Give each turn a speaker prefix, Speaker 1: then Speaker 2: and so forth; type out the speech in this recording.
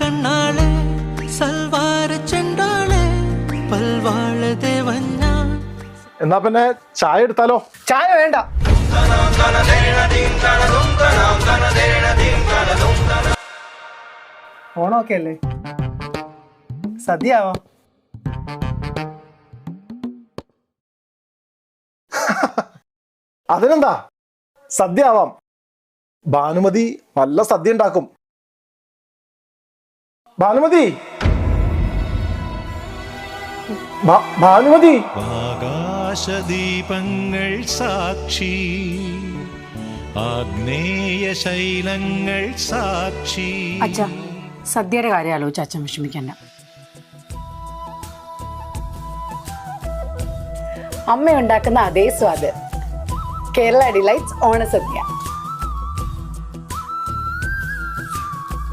Speaker 1: കണ്ണാളെ സൽവാര ചെണ്ടാളെ പൽവാള ദേവഞ്ഞ.
Speaker 2: എന്നാ പിന്നെ ചായ എടുത്താലോ?
Speaker 3: ചായ വേണ്ട. ഓണമൊക്കെ അല്ലേ? സദ്യയാവാം
Speaker 2: അതിനെന്താ? സദ്യ ആവാം ഭാനുമതി നല്ല സദ്യ ഉണ്ടാക്കും. ഭാനുമതി. ഭാനുമതി.
Speaker 4: ആകാശദീപങ്ങൾ സാക്ഷി. ആഗ്നേയ ശൈലങ്ങൾ സാക്ഷി.
Speaker 5: അച്ഛ സദ്യയുടെ കാര്യം ആലോചിച്ച് അച്ഛൻ വിഷമിക്കണ്ട. അമ്മ ഉണ്ടാക്കുന്ന അതേ സ്വാദ്. കേരള ഡിലൈറ്റ്സ് ഓണസദ്യ.